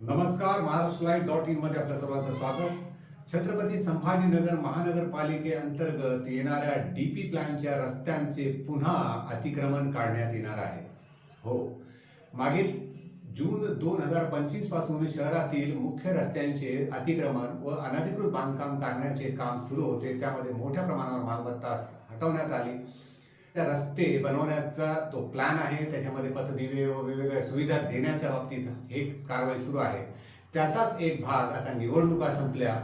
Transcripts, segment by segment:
नमस्कार Maharashtra live dot इनमध्ये आपल्या सर्वांचं स्वागत. छत्रपती संभाजीनगर महानगरपालिकेअंतर्गत येणाऱ्या डीपी प्लॅनच्या रस्त्यांचे पुन्हा अतिक्रमण काढण्यात येणार आहे. हो. मागील जून दोन हजार पंचवीसपासून शहरातील मुख्य रस्त्यांचे अतिक्रमण व अनधिकृत बांधकाम काढण्याचे काम सुरू होते. त्यामध्ये मोठ्या प्रमाणावर मालमत्ता हटवण्यात आली. रस्ते बनवण्याचा तो प्लॅन आहे त्याच्यामध्ये पथदिवे व वेगवेगळ्या सुविधा देण्याच्या बाबतीत हे कारवाई सुरू आहे. त्याचाच एक भाग आता निवडणुका संपल्या.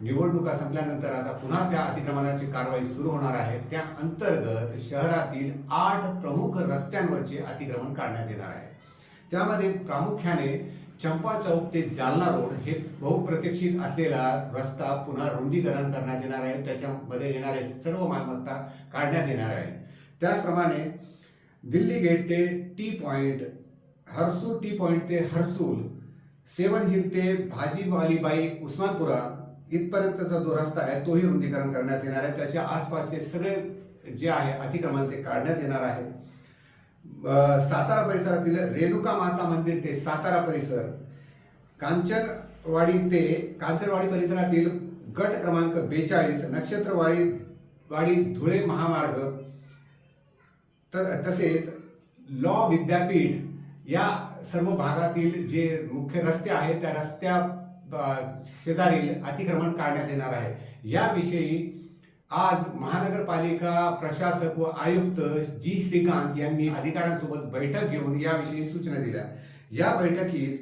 निवडणुका संपल्यानंतर आता पुन्हा त्या अतिक्रमणाची कारवाई सुरू होणार आहे. त्या अंतर्गत शहरातील आठ प्रमुख रस्त्यांवरचे अतिक्रमण काढण्यात येणार आहे. त्यामध्ये प्रामुख्याने चंपा चौक ते जालना रोड हे बहुप्रतीक्षित असलेला रस्ता पुन्हा रुंदीकरण करण्यात येणार आहे. त्याच्यामध्ये येणारे सर्व मालमत्ता काढण्यात येणार आहे. त्याचप्रमाणे दिल्ली गेट ते T point Harsul T point ते हरसूल सेवन हिल ते भाजीवालीबाई उस्मानपुरा इथपर्यंतचा जो रस्ता आहे तोही रुंदीकरण करण्यात येणार आहे. त्याच्या आसपासचे सगळे जे आहे अतिक्रमण ते काढण्यात येणार आहे. सातारा परिसरातील रेणुका माता मंदिर ते सातारा परिसर कांचनवाडी ते कांचनवाडी परिसरातील गट क्रमांक बेचाळीस नक्षत्रवाडी वाडी धुळे महामार्ग तर तसेच लॉ विद्यापीठ या सर्व भागातील जे मुख्य रस्ते आहेत त्या रस्त्या शेजारील अतिक्रमण काढण्यात येणार आहे. याविषयी आज महानगरपालिका प्रशासक व आयुक्त जी श्रीकांत यांनी अधिकाऱ्यांसोबत बैठक घेऊन याविषयी सूचना दिल्या. या बैठकीत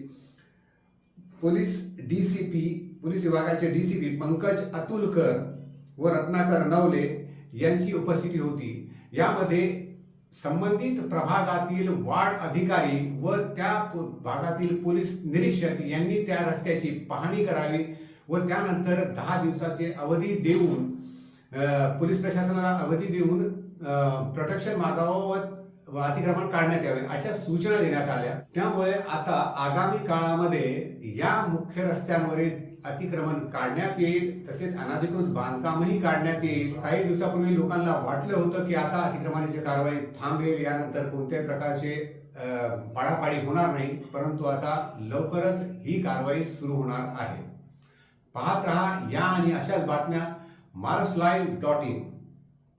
पोलीस डीसीपी पोलीस विभागाचे डीसीपी पंकज अतुलकर व रत्नाकर नवले यांची उपस्थिती होती. यामध्ये संबंधित प्रभागातील वार्ड अधिकारी व त्या भागातील पोलीस निरीक्षक यांनी त्या रस्त्याची पाहणी करावी व त्यानंतर दहा दिवसाचे अवधी देऊन पोलीस प्रशासनाला अवधी देऊन प्रोटेक्शन मागावं व अतिक्रमण काढण्यात यावे अशा सूचना देण्यात आल्या. त्यामुळे आता आगामी काळामध्ये या मुख्य रस्त्यांवरील अतिक्रमण काढण्यात येईल तसेच अनधिकृत बांधकामही काढण्यात येईल. काही दिवसापूर्वी लोकांना वाटलं होतं की आता अतिक्रमणाची कारवाई थांबेल यानंतर कोणत्याही प्रकारचे अ, पाडापाडी होणार नाही परंतु आता लवकरच ही कारवाई सुरू होणार आहे. पाहत रहा या आणि अशाच बातम्या महाराष्ट्र लाईव्ह डॉट इन